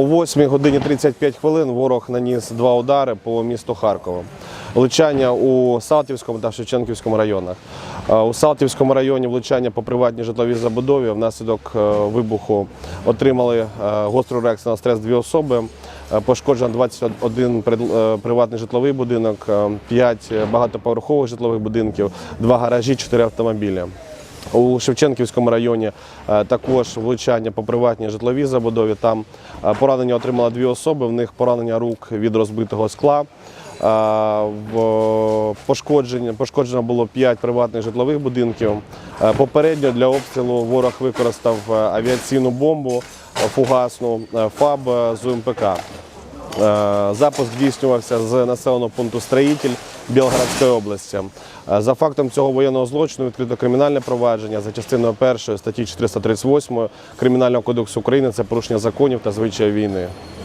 О 8 годині 35 хвилин ворог наніс два удари по місту Харкова. Влучання у Салтівському та Шевченківському районах. Е, У Салтівському районі влучання по приватній житловій забудові. Внаслідок е, вибуху отримали е, гостру реакцію на стрес дві особи. Пошкоджено 21 прид- е, приватний житловий будинок, 5 багатоповерхових житлових будинків, 2 гаражі, 4 автомобілі. У Шевченківському районі е, також влучання по приватній житловій забудові. Там е, поранення отримали дві особи. В них поранення рук від розбитого скла. Е, Пошкодження, пошкоджено було 5 приватних житлових будинків. Попередньо для обстрілу ворог використав авіаційну бомбу фугасну ФАБ з УМПК. Е, Запуск здійснювався з населеного пункту Строїтель Білгородської області. Е, За фактом цього воєнного злочину відкрито кримінальне провадження за частиною 1 статті 438 Кримінального кодексу України це порушення законів та звичаїв війни.